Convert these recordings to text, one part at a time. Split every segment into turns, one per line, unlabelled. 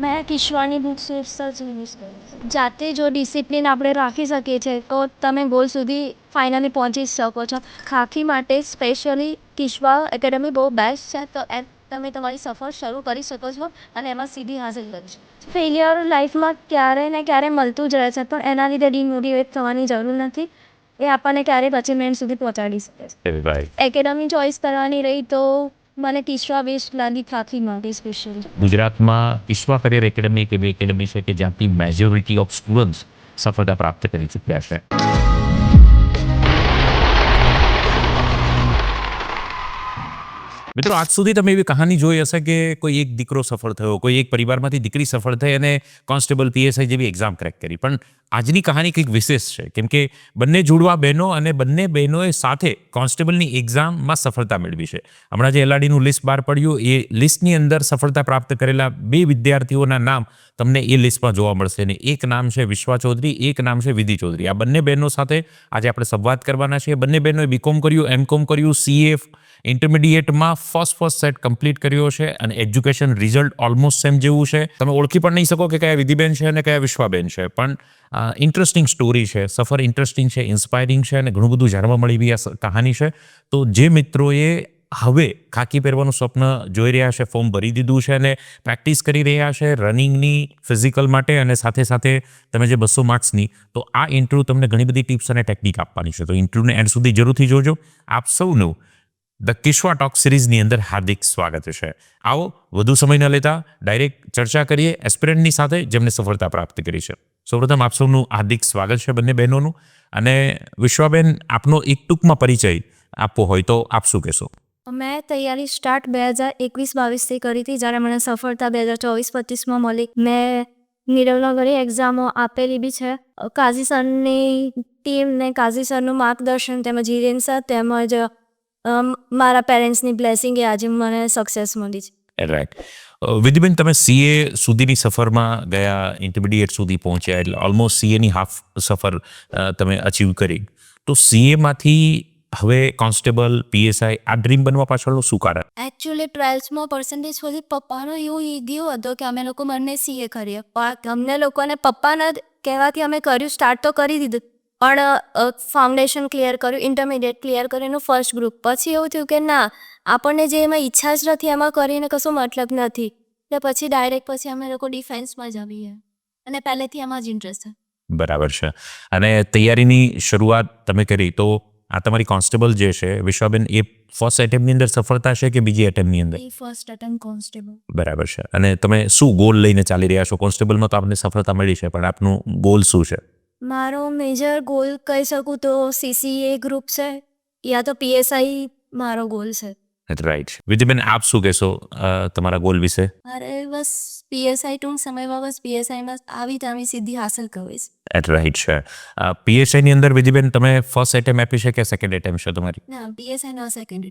મેં કિશ્વાની book Swift કરી જાતે જો ડિસિપ્લિન આપણે રાખી શકીએ છીએ તો તમે ગોલ સુધી ફાઇનલી પહોંચી જ શકો છો. ખાખી માટે સ્પેશિયલી કિશ્વા એકેડમી બહુ બેસ્ટ છે તો એ તમે તમારી સફર શરૂ કરી શકો છો અને એમાં સીધી હાંસલ કરી શકો ફેલિયર લાઈફમાં ક્યારે ને ક્યારે મળતું જ રહે છે પણ એના લીધે ડિમોટિવેટ થવાની જરૂર નથી. એ આપણને ક્યારેય અચીવમેન્ટ સુધી પહોંચાડી શકે છે. એકેડમી ચોઈસ કરવાની રહી તો મને કિશ્વા બેસ્ટ લાગી ખાખી માટે સ્પેશિયલ
ગુજરાતમાં વિશ્વા કરિયર એકેડમી એક એવી એકેડમી છે કે જ્યાંથી મેજોરિટી ઓફ સ્ટુડન્ટ્સ સફળતા પ્રાપ્ત કરી ચૂક્યા છે. મિત્રો આજ સુધી તમે એવી કહાની જોઈ હશે કે કોઈ એક દીકરો સફળ થયો કોઈ એક પરિવારમાંથી દીકરી સફળ થઈ અને કોન્સ્ટેબલ પીએસઆઈ જેવી એક્ઝામ ક્રેક કરી. પણ આજની કહાની કંઈક વિશેષ છે. કેમ કે બંને જોડવા બહેનો અને બંને બહેનોએ સાથે કોન્સ્ટેબલની એક્ઝામમાં સફળતા મેળવી છે. હમણાં જે એલઆરડીનું લિસ્ટ બહાર પડ્યું, એ લિસ્ટની અંદર સફળતા પ્રાપ્ત કરેલા બે વિદ્યાર્થીઓના નામ તમને એ લિસ્ટમાં જોવા મળશે. અને એક નામ છે વિશ્વા ચૌધરી, એક નામ છે વિધિ ચૌધરી. આ બંને બહેનો સાથે આજે આપણે સંવાદ કરવાના છીએ. બંને બહેનોએ બીકોમ કર્યું એમકોમ કર્યું સીએફ ઇન્ટરમીડિયેટમાં ફર્સ્ટ ફર્સ્ટ સેટ કમ્પ્લીટ કર્યો છે અને એજ્યુકેશન રિઝલ્ટ ઓલમોસ્ટ સેમ જેવું છે. તમે ઓળખી પણ નહીં શકો કે કયા વિધિબેન છે અને કયા વિશ્વાબેન છે. પણ ઇન્ટરેસ્ટિંગ સ્ટોરી છે, સફર ઇન્ટરેસ્ટિંગ છે ઇન્સ્પાયરિંગ છે અને ઘણું બધું જાણવા મળી બી આ કહાની છે. તો જે મિત્રોએ હવે ખાકી પહેરવાનું સ્વપ્ન જોઈ રહ્યા છે, ફોર્મ ભરી દીધું છે અને પ્રેક્ટિસ કરી રહ્યા છે રનિંગની, ફિઝિકલ માટે અને સાથે સાથે તમે જે બસો માર્ક્સની, તો આ ઇન્ટરવ્યૂ તમને ઘણી બધી ટિપ્સ અને ટેકનિક આપવાની છે. તો ઇન્ટરવ્યૂને એન્ડ સુધી જરૂરથી જોજો. આપ સૌનું ધ કિશ્વા ટોક સિરીઝની અંદર હાર્દિક સ્વાગત છે. આવો વધુ સમય ન લેતા ડાયરેક્ટ ચર્ચા કરીએ એસ્પિરન્ટની સાથે જેમને સફળતા પ્રાપ્ત કરી છે. સૌપ્રથમ આપ સૌનું હાર્દિક સ્વાગત છે બંને બહેનોનું. અને વિશ્વાબેન આપનો એક ટૂંકમાં પરિચય આપવો હોય તો આપ શું કહેશો?
મેં તૈયારી સ્ટાર્ટ બે હજાર એકવીસ બાવીસથી કરી હતી. જ્યારે મને સફળતા બે હજાર ચોવીસ પચીસમાં મળી. મેં નિરવનગરી એક્ઝામો આપેલી બી છે. કાઝી સરની ટીમ ને કાઝી સરનું માર્ગદર્શન તેમજ હિરેન સર તેમજ મારા પેરેન્ટ્સની બ્લેસિંગ એ આજે મને સક્સેસ મળી છે.
રાઈટ વિધિબેન, તમે સીએ સુધીની સફરમાં ગયા ઇન્ટરમીડિયેટ સુધી પહોંચ્યા, એટલે ઓલમોસ્ટ સીએની હાફ સફર તમે અચીવ કરી. તો સીએમાંથી હવે કોન્સ્ટેબલ પીએસઆઈ આ ડ્રીમ બનવા પાછળનું શું કારણ?
એકચ્યુઅલી ટ્વેલ્થમાં પર્સન્ટેજ સુધી પપ્પાનો એવું ઈગ્યો હતો કે અમે લોકો બંને સીએ કરીએ. અમને લોકોને પપ્પાના કહેવાથી અમે કર્યું સ્ટાર્ટ તો કરી દીધું. પણ ફાઉન્ડેશન ક્લિયર કર્યું ઇન્ટરમીડિયેટ ક્લિયર કર્યું ફર્સ્ટ ગ્રુપ પછી એવું થયું કે ના આપણને જે એમાં ઈચ્છા જ નથી એમાં કરીને કશો મતલબ નથી. એટલે પછી ડાયરેક્ટ પછી અમે લોકો ડિફેન્સમાં જ આવીએ. અને પહેલેથી એમાં જ ઇન્ટરેસ્ટ છે.
બરાબર છે. અને તૈયારીની શરૂઆત તમે કરી તો આ તમારી કોન્સ્ટેબલ જે છે વિશ્વાબેન એ ફર્સ્ટ એટેમ્પની અંદર સફળતા છે કે બીજી એટેમ્પની અંદર?
ફર્સ્ટ એટેમ્પ કોન્સ્ટેબલ
બરાબર છે. અને તમે શું ગોલ લઈને ચાલી રહ્યા છો? કોન્સ્ટેબલમાં તો આપને સફળતા મળી છે પણ આપનું ગોલ શું છે?
મારો મેજર ગોલ કહી શકું તો સીસીએ ગ્રુપ છે યા તો પીએસઆઈ મારો ગોલ છે.
રાઈટ વિધિબેન આપ શું કહેશો તમારા ગોલ વિશે?
મારે બસ પીએસઆઈ ટૂંક સમયમાં બસ પીએસઆઈમાં આવી તામી સિદ્ધિ હાંસલ કરવી
એટ રાઈટ છે પીએસઆઈની અંદર વિધિબેન તમે ફર્સ્ટ એટેમ્પ આપી છે કે સેકન્ડ એટેમ્પ છે તમારી?
ના પીએસઆઈ નો સેકન્ડ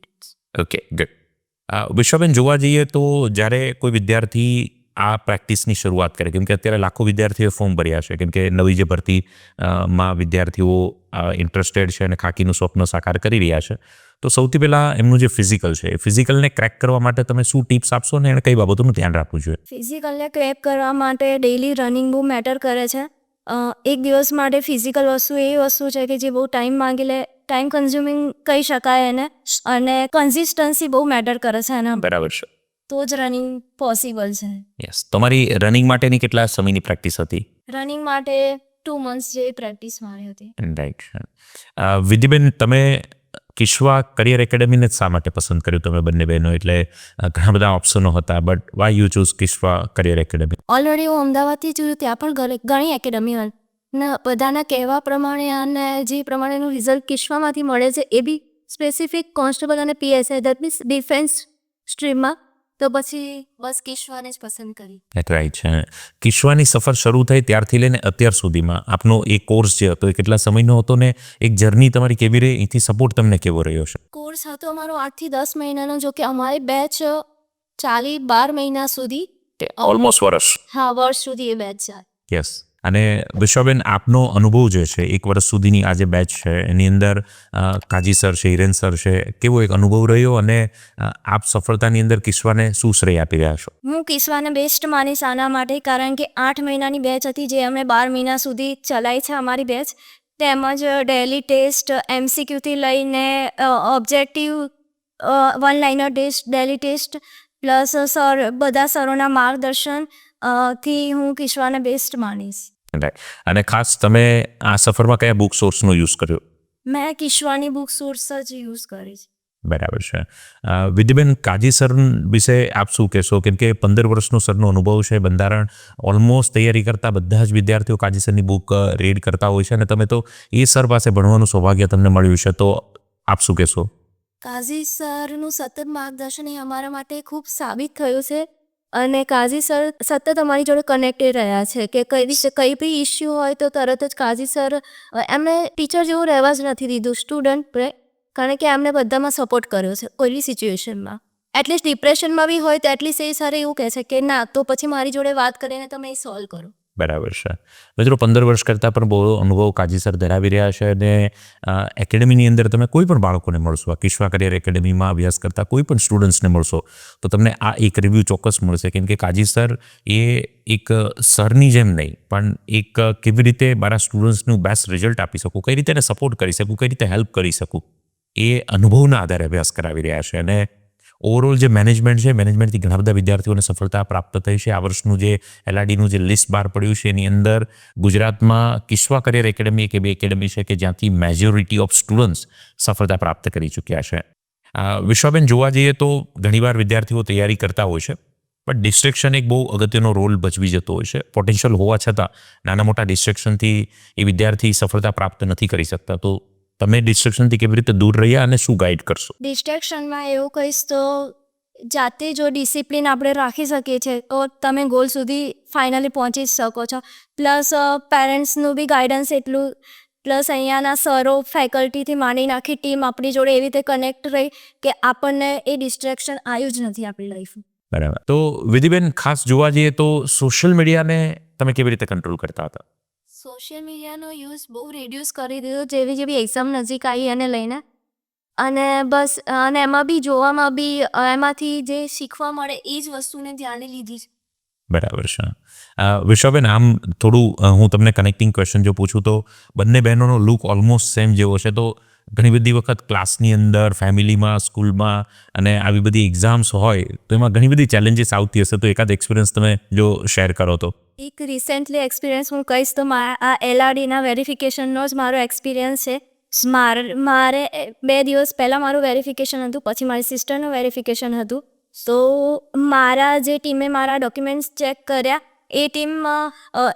ઓકે ગુડ વિશ્વબેન જોવા જઈએ તો જ્યારે કોઈ વિદ્યાર્થી આ પ્રેક્ટિસની શરૂઆત કરે. કેમ કે અત્યારે લાખો વિદ્યાર્થીઓએ ફોર્મ ભર્યા છે. કેમ કે નવી જે ભરતી અ, માં વિદ્યાર્થીઓ ઇન્ટરેસ્ટેડ છે અને ખાકીનું સ્વપ્ન સાકાર કરી રહ્યા છે. તો સૌથી પહેલાં એમનું જે ફિઝિકલ છે એ ફિઝિકલને ક્રેક કરવા માટે તમે શું ટિપ્સ આપશો ને એને કઈ બાબતોનું ધ્યાન રાખવું જોઈએ?
ફિઝિકલને ક્રેક કરવા માટે ડેઈલી રનિંગ બહુ મેટર કરે છે. એક દિવસ માટે ફિઝિકલ વસ્તુ એવી વસ્તુ છે કે જે બહુ ટાઈમ માંગી લે ટાઈમ કન્ઝ્યુમિંગ કહી શકાય એને. અને કન્સિસ્ટન્સી બહુ મેટર કરે છે એના
બરાબર છે.
તો જ રનિંગ પોસિબલ છે.
યસ તમારી રનિંગ માટેની કેટલા સમયની પ્રેક્ટિસ હતી?
રનિંગ માટે ટુ મંથ્સ જેવી પ્રેક્ટિસ મારી હતી.
રાઈટ વિધિબેન તમે કિશ્વા કરિયર એકેડેમીને જ શા માટે પસંદ કર્યું? તમે બંને બહેનો એટલે ઘણા બધા ઓપ્શનો હતા but why you choose Kishva career academy
already હું અમદાવાદથી જોયું ત્યાં પણ ઘણી એકેડમી બધાના કહેવા પ્રમાણે અને જે પ્રમાણેનું રિઝલ્ટ કિશ્વામાંથી મળે છે એ બી સ્પેસિફિક કોન્સ્ટેબલ અને પીએસઆઈ દેટ મીન્સ ડિફેન્સ સ્ટ્રીમમાં તો પછી બસ કિશ્વાને જ પસંદ કરી.
રાઈટ છે. કિશ્વાની સફર શરૂ થઈ ત્યારથી લઈને અત્યાર સુધીમાં. આપનો એ કોર્સ જે હતો એ કેટલા સમયનો હતો ને એક જર્ની તમારી કેવી રહી? એથી સપોર્ટ તમને કેવો રહ્યો છે?
કોર્સ હતો અમારો આઠથી દસ મહિનાનો જો કે અમારી બેચ ચાલી બાર મહિના સુધી.
ઓલમોસ્ટ વર્ષ
હા વર્ષ સુધી એ બેચ જાય
યસ અને વિશ્વાબેન આપનો અનુભવ જે છે, એક વર્ષ સુધીની આ જે બેચ છે, એની અંદર કાજી સર છે, હિરેન સર છે, કેવો એક અનુભવ રહ્યો અને આપ સફળતાની અંદર કિસ્વાને શું શ્રેય આપી રહ્યા છો?
હું કિસ્વાને બેસ્ટ માનીશ આના માટે, કારણ કે આઠ મહિનાની બેચ હતી જે અમે બાર મહિના સુધી ચલાવી છે અમારી બેચ તેમજ ડેલી ટેસ્ટ એમસીક્યુથી લઈને objective one liner test daily test plus sir બધા સરોના માર્ગદર્શન થી હું કિશ્વાને બેસ્ટ માનીશ.
Right. અને ખાસ તમે આ સફરમાં કયા બુક સોર્સનો યુઝ કર્યો?
મેં કિશ્વાની બુક સોર્સ જ યુઝ કરી છે.
બરાબર છે. વિધિબેન કાજી સર વિશે આપ શું કહેશો? કેમ કે પંદર વર્ષનો સરનો અનુભવ છે બંધારણ ઓલમોસ્ટ તૈયારી કરતા બધા જ વિદ્યાર્થીઓ કાજી સરની બુક રીડ કરતા હોય છે અને તમે તો એ સર પાસે ભણવાનું સૌભાગ્ય તમને મળ્યું છે. તો આપ શું કહેશો?
કાઝી સરનું સતત માર્ગદર્શન એ અમારા માટે ખૂબ સાબિત થયું છે. અને કાઝી સર સતત અમારી જોડે કનેક્ટેડ રહ્યા છે કે કઈ રીતે કંઈ બી ઇસ્યુ હોય તો તરત જ કાઝી સર એમને ટીચર જેવું રહેવા જ નથી દીધું સ્ટુડન્ટ કારણ કે એમને બધામાં સપોર્ટ કર્યો છે કોઈ બી સિચ્યુએશનમાં એટલીસ્ટ ડિપ્રેશનમાં બી હોય તો એટલીસ્ટ એ સર એવું કહે છે કે ના, તો પછી મારી જોડે વાત કરીને તમે એ સોલ્વ કરો.
બરાબર છે. મિત્રો, પંદર વર્ષ કરતાં પણ બહુ અનુભવ કાજીસર ધરાવી રહ્યા છે અને એકેડમીની અંદર તમે કોઈ પણ બાળકોને મળશો, આ કિશ્વા કરિયર એકેડેમીમાં અભ્યાસ કરતા કોઈ પણ સ્ટુડન્ટ્સને મળશો, તો તમને આ એક રિવ્યૂ ચોક્કસ મળશે. કેમ કે કાજીસર એ એક સરની જેમ નહીં, પણ એક કેવી રીતે મારા સ્ટુડન્ટ્સનું બેસ્ટ રિઝલ્ટ આપી શકું, કઈ રીતે એને સપોર્ટ કરી શકું, કઈ રીતે હેલ્પ કરી શકું, એ અનુભવના આધારે અભ્યાસ કરાવી રહ્યા છે અને ઓવરઓલ જે મેનેજમેન્ટ છે મેનેજમેન્ટથી ઘણા બધા વિદ્યાર્થીઓને સફળતા પ્રાપ્ત થઈ છે. આ વર્ષનું જે એલઆરડીનું જે લિસ્ટ બહાર પડ્યું છે, એની અંદર ગુજરાતમાં કિશ્વા કરિયર એકેડમી એક એવી એકેડમી છે કે જ્યાંથી મેજોરિટી ઓફ સ્ટુડન્ટ્સ સફળતા પ્રાપ્ત કરી ચૂક્યા છે. વિશ્વાબેન, જોવા જઈએ તો ઘણીવાર વિદ્યાર્થીઓ તૈયારી કરતા હોય છે, પણ ડિસ્ટ્રેક્શન એક બહુ અગત્યનો રોલ ભજવી જતો હોય છે. પોટેન્શિયલ હોવા છતાં નાના મોટા ડિસ્ટ્રેક્શનથી એ વિદ્યાર્થી સફળતા પ્રાપ્ત નથી કરી શકતા. તો તમે ડિસ્ટ્રેક્શનથી કેવી રીતે દૂર રહ્યા અને શું ગાઈડ કરશો?
ડિસ્ટ્રેક્શનમાં એવું કહીશ તો જાતે જો ડિસિપ્લિન આપણે રાખી શકીએ છીએ તો તમે ગોલ સુધી ફાઇનલી પહોંચી શકો છો. પ્લસ પેરેન્ટ્સનું બી ગાઈડન્સ એટલું પ્લસ અહીંયાના સરો ફેકલ્ટીથી માંડીને આખી ટીમ આપણી જોડે એવી રીતે કનેક્ટ રહી કે આપણને એ ડિસ્ટ્રેક્શન આવ્યું જ નથી આપણી લાઈફમાં
બરાબર. તો વિધિબેન ખાસ જોવા જઈએ તો સોશિયલ મીડિયાને તમે કેવી રીતે કંટ્રોલ કરતા હતા?
સોશિયલ મીડિયાનો યુઝ બહુ રિડ્યુસ કરી દીધો, જેવી જેવી એક્ઝામ નજીક આવી એને લઈને. અને બસ, અને એમાં બી, જોવામાં બી એમાંથી જે શીખવા મળે એ જ વસ્તુને ધ્યાને લીધી છે
બરાબર છે. વિશ્વાબેન, આમ થોડું હું તમને કનેક્ટિંગ ક્વેશ્ચન જો પૂછું તો બંને બહેનોનો લુક ઓલમોસ્ટ સેમ જેવો છે. તો ઘણી બધી વખત ક્લાસની અંદર ફેમિલીમાં સ્કૂલમાં અને આવી બધી એક્ઝામ્સ હોય, તો એમાં ઘણી બધી ચેલેન્જીસ આવતી હશે. તો એકાદ એક્સપિરિયન્સ તમે જો શેર કરો તો.
એક રિસેન્ટલી એક્સપિરિયન્સ હું કહીશ તો આ એલઆરડીના વેરિફિકેશનનો જ મારો એક્સપિરિયન્સ છે. મારે બે દિવસ પહેલાં મારું વેરિફિકેશન હતું, પછી મારી સિસ્ટરનું વેરિફિકેશન હતું. તો મારા જે ટીમે મારા ડોક્યુમેન્ટ્સ ચેક કર્યા એ ટીમમાં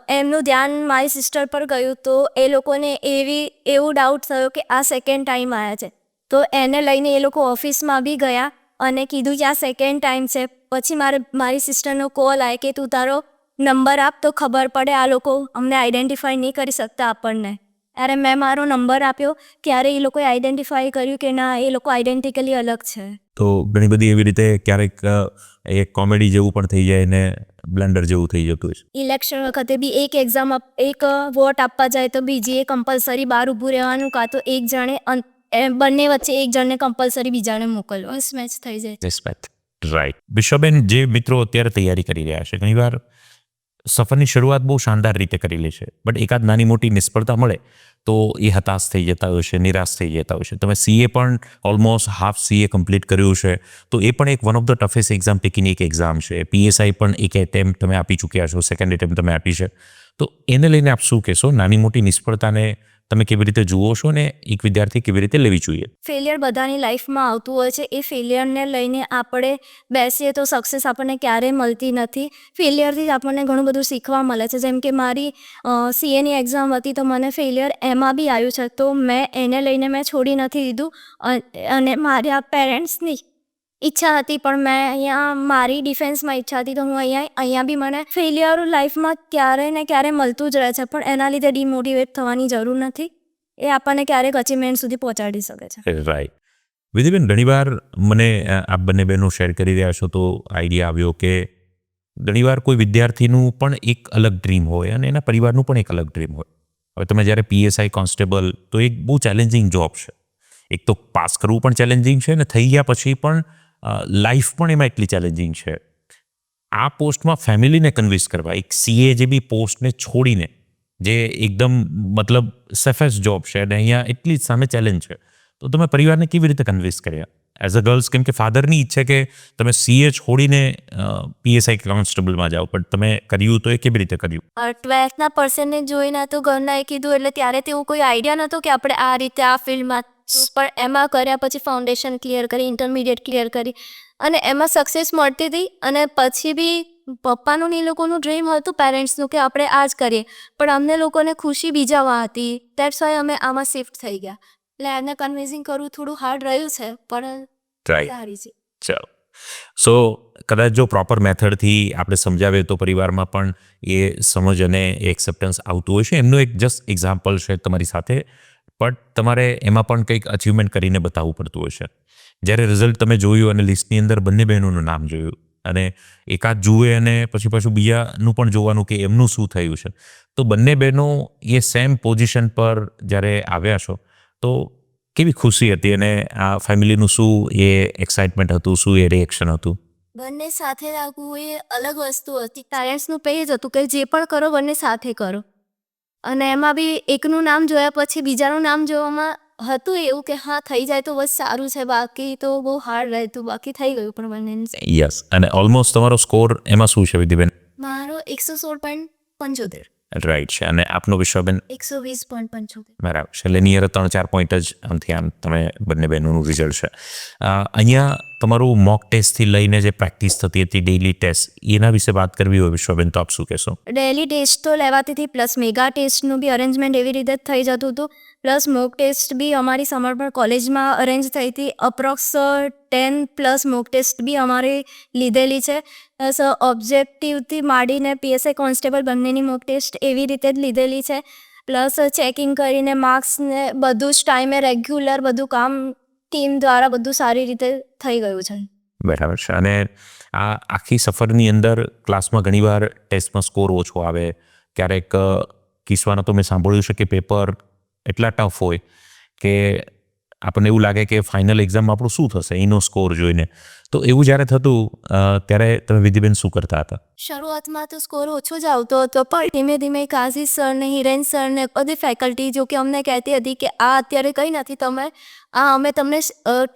એમનું ધ્યાન મારી સિસ્ટર પર ગયું તો એ લોકોને એવી, એવું ડાઉટ થયો કે આ સેકન્ડ ટાઈમ આવ્યા છે. તો એને લઈને એ લોકો ઓફિસમાં બી ગયા અને કીધું કે આ સેકન્ડ ટાઈમ છે. પછી મારે, મારી સિસ્ટરનો કોલ આવે કે તું તારો નંબર આપ તો ખબર પડે આ લોકો અમને આઈડેન્ટિફાઈ નહીં કરી શકતા આપણને. અરે મેં મારો નંબર આપ્યો. ત્યારે એ લોકોએ આઈડેન્ટિફાઈ કર્યું કે ના, એ લોકો આઈડેન્ટિકલી અલગ છે.
તો ઘણી બધી એવી રીતે ક્યારેક એ કોમેડી જેવું પણ થઈ જાય ને બ્લેન્ડર જેવું થઈ જતું હોય છે.
ઇલેક્શન વખતે બી એક એક્ઝામ એક વોટ આપવા જાય તો બીજી એ કમ્પલસરી બહાર ઊભું રહેવાનું કાં તો એક જણે એ બંને વચ્ચે એક જણને કમ્પલસરી બીજાને મોકલવો. સ્મેચ થઈ જાય.
રાઈટ વિશ્વબેન જે મિત્રો અત્યારે તૈયારી કરી રહ્યા છે ઘણીવાર સફરની શરૂઆત બહુ શાનદાર રીતે કરેલી છે. બટ એકાદ નાની મોટી નિષ્ફળતા મળે તો એ હતાશ થઈ જતા હોય છે, નિરાશ થઈ જતા હોય છે. તમે સીએ પણ ઓલમોસ્ટ હાફ સીએ કમ્પ્લીટ કર્યું છે. તો એ પણ એક one of the toughest exam પૈકીની એક એક્ઝામ છે. પીએસઆઈ પણ એક એટેમ્પ તમે આપી ચૂક્યા છો સેકન્ડ એટેમ્પ તમે આપી છે. તો એને લઈને આપ શું કહેશો? નાની મોટી નિષ્ફળતાને તમે કેવી રીતે જુઓ છો ને એક વિદ્યાર્થી કેવી રીતે લેવી જોઈએ?
ફેલિયર બધાની લાઈફમાં આવતું હોય છે. એ ફેલિયરને લઈને આપણે બેસીએ તો સક્સેસ આપણને ક્યારેય મળતી નથી. ફેલિયરથી જ આપણને ઘણું બધું શીખવા મળે છે. જેમ કે મારી સીએની એક્ઝામ હતી તો મને ફેલિયર એમાં બી આવ્યું છે. તો મેં એને લઈને મેં છોડી નથી દીધું. અને મારા પેરેન્ટ્સની ઈચ્છા હતી, પણ મેં અહીંયા મારી ડિફેન્સમાં ઈચ્છા હતી, તો હું અહીંયા અહીંયા બી મને ફેલિયર લાઈફમાં ક્યારે ને ક્યારે મળતું જ રહે છે, પણ એના લીધે ડિમોટિવેટ થવાની જરૂર નથી. એ આપણને ક્યારેક અચીવમેન્ટ સુધી પહોંચાડી શકે છે.
રાઈટ વિધિબેન, ઘણીવાર મને આપ બંને બહેનો શેર કરી રહ્યા છો, તો આઈડિયા આવ્યો કે ઘણીવાર કોઈ વિદ્યાર્થીનું પણ એક અલગ ડ્રીમ હોય અને એના પરિવારનું પણ એક અલગ ડ્રીમ હોય. હવે તમે જ્યારે પીએસઆઈ કોન્સ્ટેબલ તો એક બહુ ચેલેન્જિંગ જોબ છે. એક તો પાસ કરવું પણ ચેલેન્જિંગ છે અને થઈ ગયા પછી પણ લાઈફ પણ એમાં એટલી ચેલેન્જિંગ છે. આ પોસ્ટમાં ફેમિલીને કન્વિન્સ કરવા, એક સીએ જે બી પોસ્ટને છોડીને, જે એકદમ મતલબ સેફેસ્ટ જોબ છે અને અહીંયા એટલી જ સામે ચેલેન્જ છે. તો તમે પરિવારને કેવી રીતે કન્વિન્સ કર્યા? એઝ અ ગર્લ્સ કેમ કે ફાધરની ઈચ્છા કે તમે સીએ છોડીને પીએસઆઈ કોન્સ્ટેબલમાં જાઓ, પણ તમે કર્યું તો એ કેવી રીતે કર્યું?
ટ્વેલ્થના પર્સનને જોઈને તો ઘરનાએ કીધું, એટલે ત્યારે તેવું કોઈ આઈડિયા નહોતો કે આપણે આ રીતે આ ફિલ્ડમાં પણ એમાં કર્યા પછી ફાઉન્ડેશન ક્લિયર કરી ઇન્ટરમીડિયેટ ક્લિયર કરી અને એમાં સક્સેસ મળતી હતી અને પછી બી પપ્પાનું ને એ લોકોનું ડ્રીમ હતું પેરેન્ટ્સનું કે આપણે આ જ કરીએ. પણ અમને લોકોને ખુશી બીજામાં હતી. દેટ્સ વાય અમે આમાં શિફ્ટ થઈ ગયા. એટલે એને કન્વિન્સિંગ કરવું થોડું હાર્ડ રહ્યું છે પણ સારી છે.
ચાલો. સો કદાચ જો પ્રોપર મેથડથી આપણે સમજાવીએ તો પરિવારમાં પણ એ સમજ અને એક્સેપ્ટન્સ આવતું હોય છે. એમનું એક જસ્ટ એક્ઝામ્પલ છે તમારી સાથે. બટ તમારે એમાં પણ કંઈક અચીવમેન્ટ કરીને બતાવવું પડતું છે જ્યારે રિઝલ્ટ તમે જોયું અને લિસ્ટની અંદર બંને બહેનોનું નામ જોયું અને એકાદ જુએ અને પછી પાછું બીજાનું પણ જોવાનું કે એમનું શું થયું છે. તો બંને બહેનો એ સેમ પોઝિશન પર જ્યારે આવ્યા છો, તો કેવી ખુશી હતી અને આ ફેમિલીનું શું એ એક્સાઇટમેન્ટ હતું, શું એ રિએક્શન હતું?
બંને સાથે રાખવું એ અલગ વસ્તુ હતી. પેરેન્ટ્સનું પેજ હતું કે જે પણ કરો, બંને સાથે કરો. અને એમાં બી એકનું નામ જોયા પછી બીજાનું નામ જોવામાં હતું એવું કે હા થઈ જાય તો બસ સારું છે બાકી તો બહુ હાર્ડ રહેતું બાકી થઈ ગયું પણ બંને
યસ અને ઓલમોસ્ટ તમારો સ્કોર એમાં શું છે વિધિબેન
મારો એકસો સોળ પોઈન્ટ પંચોતેર.
રાઈટ છે. અને આપનો વિશ્વબેન
એકસો વીસ પોઈન્ટ પંચોતેર.
બરાબર. છે એટલે નિયર ત્રણ ચાર પોઈન્ટ જ આમથી આમ તમે બંને બહેનોનું રિઝલ્ટ છે. અહીંયા તમારું મોક ટેસ્ટથી લઈને જે પ્રેક્ટિસ થતી હતી ડેઇલી ટેસ્ટ એના વિશે વાત કરવી હોય વિશ્વબેન તો આપ શું કહેશો?
ડેલી ટેસ્ટ તો લેવાતી હતી પ્લસ મેગા ટેસ્ટનું બી અરેન્જમેન્ટ એવી રીતે થઈ જતું હતું. પ્લસ મોક ટેસ્ટ બી અમારી સમર્પણ કોલેજમાં અરેન્જ થઈ હતી. Approx ten plus mock test બી અમારે લીધેલી છે. પ્લસ ઓબ્જેક્ટિવથી માંડીને પીએસઆઈ કોન્સ્ટેબલ બંનેની મોક ટેસ્ટ એવી રીતે જ લીધેલી છે. પ્લસ ચેકિંગ કરીને માર્ક્સને બધું જ ટાઈમે રેગ્યુલર બધું કામ ટીમ દ્વારા બધું સારી રીતે થઈ ગયું છે.
બરાબર છે. અને આ આખી સફરની અંદર ક્લાસમાં ઘણીવાર ટેસ્ટમાં સ્કોર ઓછો આવે. ક્યારેક અ, તો મેં સાંભળ્યું છે કે પેપર એટલા ટફ હોય કે આપણને એવું લાગે કે ફાઇનલ એક્ઝામમાં આપણું શું થશે? એનો સ્કોર જોઈને. તો એવું જ્યારે થતું ત્યારે તમે વિધિબેન શું કરતા હતા?
શરૂઆતમાં તો સ્કોર ઓછો જ આવતો હતો પણ ધીમે ધીમે કાઝી સર ને હિરેન સર ને બધી ફેકલ્ટી જો કે અમને કહેતી હતી કે આ અત્યારે કંઈ નથી તમે આ અમે તમને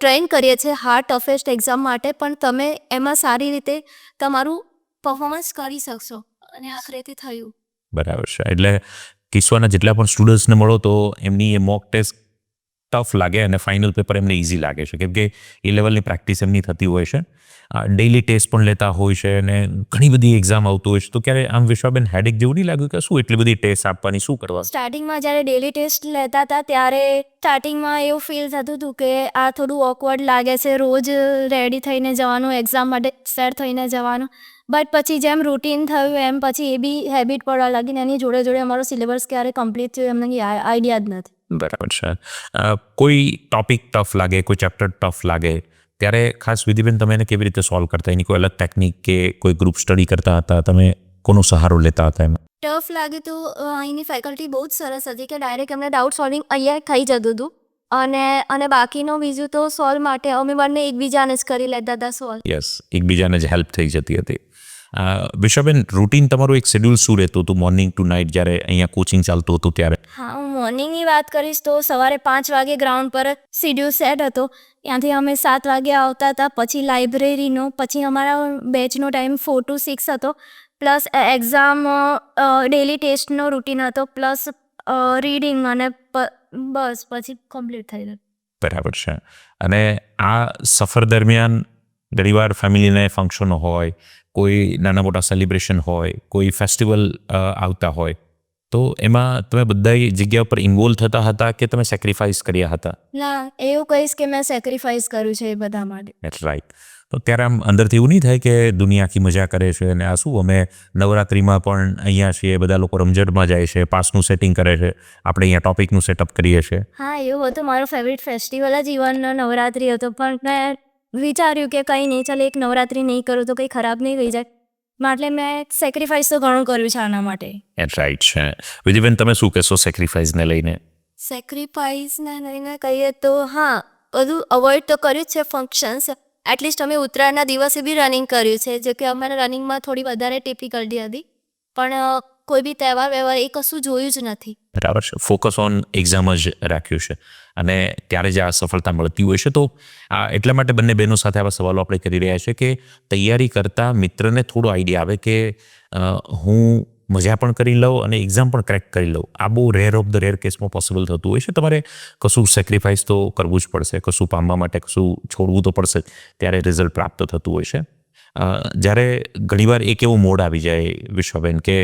ટ્રેન કરીએ છીએ હાર્ડ ટફેસ્ટ એક્ઝામ માટે પણ તમે એમાં સારી રીતે તમારું પરફોર્મન્સ કરી શકશો. અને આખરે તે થયું.
બરાબર છે. એટલે કિસ્સાના જેટલા પણ સ્ટુડન્ટ્સને મળો તો એમની એ મોક ટેસ્ટ ટફ લાગે અને ફાઇનલ પેપર એમને ઇઝી લાગે છે. કેમ કે એ લેવલની પ્રેક્ટિસ એમની થતી હોય છે. ડેઇલી ટેસ્ટ પણ લેતા હોય છે અને ઘણી બધી એક્ઝામ આવતું હોય છે. તો ક્યારે આમ વિશ્વાબેન હેડેક જેવું નહીં લાગ્યું કે શું એટલી બધી ટેસ્ટ આપવાની, શું કરવા?
સ્ટાર્ટિંગમાં જ્યારે ડેલી ટેસ્ટ લેતા હતા ત્યારે સ્ટાર્ટિંગમાં એવું ફીલ થતું હતું કે આ થોડું ઓકવર્ડ લાગે છે, રોજ રેડી થઈને જવાનું એક્ઝામ માટે સેટ થઈને જવાનું. બટ પછી જેમ રૂટીન થયું એમ પછી એ બી હેબિટ પડવા લાગીને એની જોડે જોડે અમારો સિલેબસ ક્યારે કમ્પ્લીટ થયું એમને આઈડિયા જ નથી.
બરાબર છે. કોઈ ટોપિક ટફ લાગે કોઈ ચેપ્ટર ટફ લાગે ત્યારે ખાસ વિધિબેન તમે એને કેવી રીતે સોલ્વ કરતા? એની કોઈ અલગ ટેકનિક કે કોઈ ગ્રુપ સ્ટડી કરતા હતા? તમે કોનો સહારો લેતા હતા એમાં?
ટફ લાગે તો અહીંની ફેકલ્ટી બહુ જ સરસ હતી કે ડાયરેક્ટ એમને ડાઉટ સોલ્વિંગ અહીંયા થઈ જતું હતું. અને અને બાકીનો બીજું તો સોલ્વ માટે અમે બંને એકબીજાને જ કરી લેતા હતા સોલ્વ
યસ એકબીજાને જ હેલ્પ થઈ જતી હતી. અ, વિશ્વાબેન રૂટીન તમારું એક શેડ્યુલ શું રહેતું હતું? મોર્નિંગ ટુ નાઇટ જ્યારે અહીંયા કોચિંગ ચાલતું હતું ત્યારે?
હા હું મોર્નિંગની વાત કરીશ તો સવારે પાંચ વાગે ગ્રાઉન્ડ પર શેડ્યુલ સેટ હતો. ત્યાંથી અમે સાત વાગે આવતા હતા પછી લાઇબ્રેરીનો પછી અમારા બેચનો ટાઈમ ફોર ટુ સિક્સ હતો. પ્લસ એક્ઝામ ડેલી ટેસ્ટનો રૂટીન હતો પ્લસ રીડિંગ અને બસ પછી કમ્પ્લીટ થઈ ગયું.
બરાબર છે. અને આ સફર દરમિયાન ઘણીવાર ફેમિલીને ફંક્શનો હોય કોઈ નાના મોટા સેલિબ્રેશન હોય કોઈ ફેસ્ટિવલ આવતા હોય તો એમાં તમે બધા જગ્યા પર ઇન્વોલ્વ થતા હતા કે તમે સેક્રિફાઈસ કર્યા હતા?
ના એવું કહીશ કે મેં સેક્રિફાઈસ કર્યું છે એ બધા માટે.
એટ રાઈટ તો ત્યારે આમ અંદરથી એવું નહીં થાય કે દુનિયા આખી મજા કરે છે અને આ શું અમે નવરાત્રિમાં પણ અહીંયા છીએ બધા લોકો રમઝટમાં જાય છે પાસનું સેટિંગ કરે છે આપણે અહીંયા ટોપિકનું સેટઅપ કરીએ છીએ.
હા એવું હતું મારો ફેવરિટ ફેસ્ટિવલ જ ઇવન નવરાત્રિ હતો પણ મેં વિચાર્યું કે કંઈ નહીં ચાલ એક નવરાત્રિ નહીં કરું તો કંઈ ખરાબ નહીં થઈ જાય. માટે મેં સેક્રિફાઈસ તો ઘણું કર્યું છે આના માટે.
એટ રાઈટ છે. વિધિબેન તમે શું કહેશો સેક્રિફાઈસને લઈને?
સેક્રિફાઈસને લઈને કહીએ તો હા બધું અવોઇડ તો કર્યું જ છે ફંક્શન્સ એટલીસ્ટ અમે ઉત્તરાયણના દિવસે બી રનિંગ કર્યું છે જે કે અમારે રનિંગમાં થોડી વધારે ડિફિકલ્ટી હતી. પણ કોઈ બી તહેવાર વ્યવહાર એ કશું જોયું જ નથી.
બરાબર છે. ફોકસ ઓન એક્ઝામ જ રાખ્યું છે. અને ત્યારે જ આ સફળતા મળતી હોય છે. તો આ એટલા માટે બંને બહેનો સાથે આવા સવાલો આપણે કરી રહ્યા છે કે તૈયારી કરતા મિત્રને થોડો આઈડિયા આવે કે હું મજા પણ કરી લઉં અને એક્ઝામ પણ ક્રેક કરી લઉં. આ બહુ રેર ઓફ ધ રેર કેસમાં પોસિબલ થતું હોય છે. તમારે કશું સેક્રિફાઈસ તો કરવું જ પડશે. કશું પામવા માટે કશું છોડવું તો પડશે ત્યારે રિઝલ્ટ પ્રાપ્ત થતું હોય છે. જ્યારે ઘણીવાર એક એવો મોડ આવી જાય વિશ્વબેન કે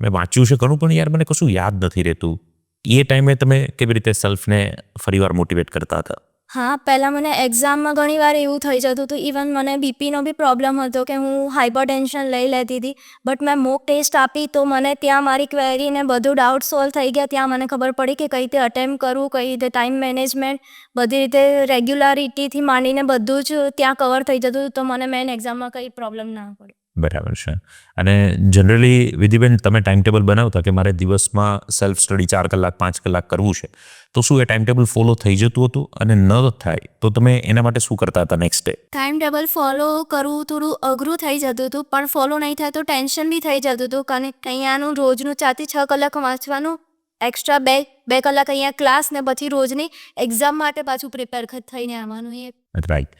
મેં વાંચ્યું છે ઘણું, પણ યાર મને કશું યાદ નથી રહેતું. એ ટાઈમે તમે કેવી રીતે સેલ્ફને ફરીવાર મોટિવેટ કરતા હતા?
હા, પહેલાં મને એક્ઝામમાં ઘણી વાર એવું થઈ જતું હતું ઇવન મને બીપીનો બી પ્રોબ્લેમ હતો કે હું હાઇપર ટેન્શન લઈ લેતી હતી. બટ મેં મોક ટેસ્ટ આપી તો મને ત્યાં મારી ક્વેરીને બધું ડાઉટ સોલ્વ થઈ ગયા. ત્યાં મને ખબર પડી કે કઈ રીતે અટેમ્પ કરવું, કઈ રીતે ટાઈમ મેનેજમેન્ટ બધી રીતે રેગ્યુલારિટીથી માંડીને બધું જ ત્યાં કવર થઈ જતું હતું. તો મને મેન એક્ઝામમાં કંઈ પ્રોબ્લેમ ના પડ્યો
બરાબર છે. અને જનરલી વિધિબેન, તમે ટાઈમ ટેબલ બનાવતા કે મારે દિવસમાં સેલ્ફ સ્ટડી ચાર કલાક, પાંચ કલાક કરવું છે? તો શું એ ટાઈમ ટેબલ ફોલો થઈ જતું હતું અને ન થાય તો તમે એના માટે શું કરતા હતા next day
time table follow કરવું થોડું અઘરું થઈ જતું હતું પણ ફોલો નહીં થાય તો ટેન્શન બી થઈ જતું હતું. કારણ કે અહીંયાનું રોજનું ચારથી છ કલાક વાંચવાનું એક્સ્ટ્રા બે બે કલાક અહીંયા ક્લાસ ને પછી રોજની એક્ઝામ માટે પાછું પ્રિપેર થઈને આવવાનું એ.
રાઈટ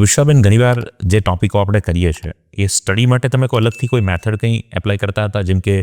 વિશ્વાબેન ઘણીવાર જે ટોપિકો આપણે કરીએ છીએ એ સ્ટડી માટે તમે કોઈ અલગથી કોઈ મેથડ કંઈ એપ્લાય કરતા હતા? જેમ કે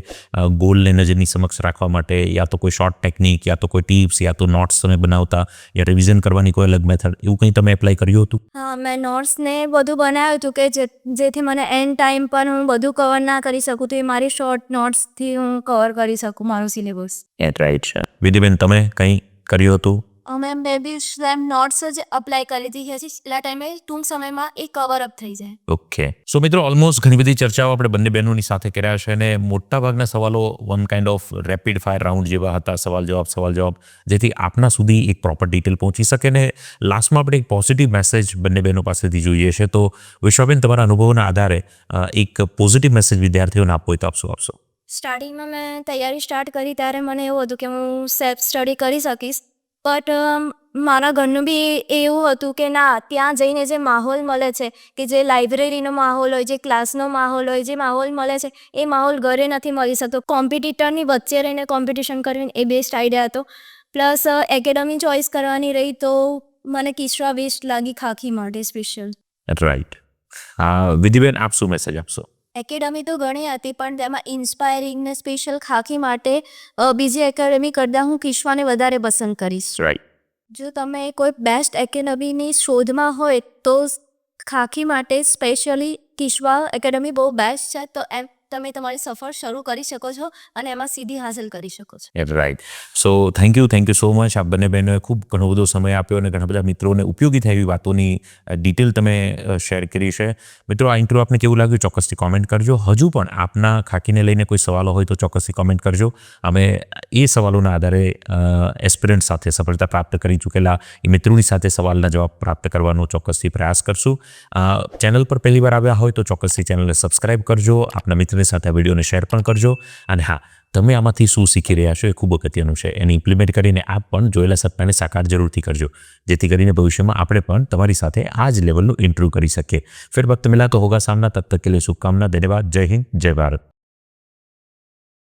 ગોલને નજરની સમક્ષ રાખવા માટે યા તો કોઈ શોર્ટ ટેકનિક યા તો કોઈ ટિપ્સ યા તો નોટ્સ તમે બનાવતા યા રિવિઝન કરવાની કોઈ અલગ મેથડ એવું કંઈ તમે એપ્લાય કર્યું હતું?
હા મેં નોટ્સને બધું બનાવ્યું હતું કે જે જેથી મને એન્ડ ટાઈમ પર હું બધું કવર ના કરી શકું તો એ મારી શોર્ટ નોટ્સથી હું કવર કરી શકું મારું સિલેબસ
રાઈટ છે વિધિબેન તમે કંઈ કર્યું હતું?
અમે મે બી સેમ નોટ્સ જ અપ્લાય કરી દીધી હતી એટલા ટાઈમે ટૂંક સમયમાં એ કવર અપ થઈ જાય.
ઓકે સો મિત્રો ઓલમોસ્ટ ઘણી બધી ચર્ચાઓ આપણે બંને બહેનોની સાથે કર્યા છે અને મોટાભાગના સવાલો one kind of rapid fire round જેવા હતા સવાલ જવાબ સવાલ જવાબ જેથી આપના સુધી એક પ્રોપર ડિટેલ પહોંચી શકે ને લાસ્ટમાં આપણે એક પોઝિટિવ મેસેજ બંને બહેનો પાસેથી જોઈએ છે. તો વિશ્વાબેન તમારા અનુભવના આધારે એક પોઝિટિવ મેસેજ વિદ્યાર્થીઓને આપવો હોય તો આપશો આપશો.
સ્ટાર્ટિંગમાં મેં તૈયારી સ્ટાર્ટ કરી ત્યારે મને એવું હતું કે હું સેલ્ફ સ્ટડી કરી શકીશ. બટ મારા ઘરનું બી એવું હતું કે ના, ત્યાં જઈને જે માહોલ મળે છે, કે જે લાઇબ્રેરીનો માહોલ હોય, જે ક્લાસનો માહોલ હોય, જે માહોલ મળે છે, એ માહોલ ઘરે નથી મળી શકતો. કોમ્પિટિટરની વચ્ચે રહીને કોમ્પિટિશન કરવી એ બેસ્ટ આઈડિયા હતો. પ્લસ એકેડમી ચોઇસ કરવાની રહી તો મને કિસ્રા વેસ્ટ લાગી ખાખી માટે સ્પેશિયલ
રાઈટ વિધિબેન, આપ શું મેસેજ આપશો?
એકેડમી તો ઘણી હતી પણ તેમાં ઇન્સ્પાયરિંગ ને સ્પેશિયલ ખાખી માટે બીજી એકેડમી કરતાં હું કિશ્વાને વધારે પસંદ કરીશ.
રાઈટ
જો તમે કોઈ બેસ્ટ એકેડમીની શોધમાં હોય તો ખાખી માટે સ્પેશિયલી કિશ્વા એકેડમી બહુ બેસ્ટ છે તો એમ તમે તમારી સફર શરૂ કરી શકો છો અને એમાં સીધી હાંસલ કરી શકો છો.
Right so thank you thank you so much આ બંને બહેનોએ ખૂબ ઘણો બધો સમય આપ્યો અને ઘણા બધા મિત્રોને ઉપયોગી થાય એવી વાતોની ડિટેલ તમે શેર કરી છે. મિત્રો, આ ઇન્ટરવ્યુ આપને કેવું લાગ્યું ચોક્કસથી કોમેન્ટ કરજો. હજુ પણ આપના ખાકીને લઈને કોઈ સવાલો હોય તો ચોક્કસથી કોમેન્ટ કરજો. અમે, એ સવાલોના આધારે એસ્પિરન્ટ સાથે સફળતા પ્રાપ્ત કરી ચૂકેલા એ મિત્રોની સાથે સવાલના જવાબ પ્રાપ્ત કરવાનો ચોક્કસથી પ્રયાસ કરશું. ચેનલ પર પહેલી વાર આવ્યા હોય તો ચોક્કસથી ચેનલને સબસ્ક્રાઇબ કરજો. આપના મિત્રની સાથે આ વિડીયોને શેર પણ કરજો. અને હા, તમે આમાંથી શું શીખી રહ્યા છો એ ખૂબ અગત્યનું છે. એને ઇમ્પ્લિમેન્ટ કરીને આપ પણ જોયેલા સપનાને સાકાર જરૂરથી કરજો. જેથી કરીને ભવિષ્યમાં આપણે પણ તમારી સાથે આ જ લેવલનું ઇન્ટરવ્યૂ કરી શકીએ. ફિર વક્ત મિલા તો હોગા સામના. તબ તક કે લીએ શુભકામના. ધન્યવાદ. જય હિન્દ. જય ભારત.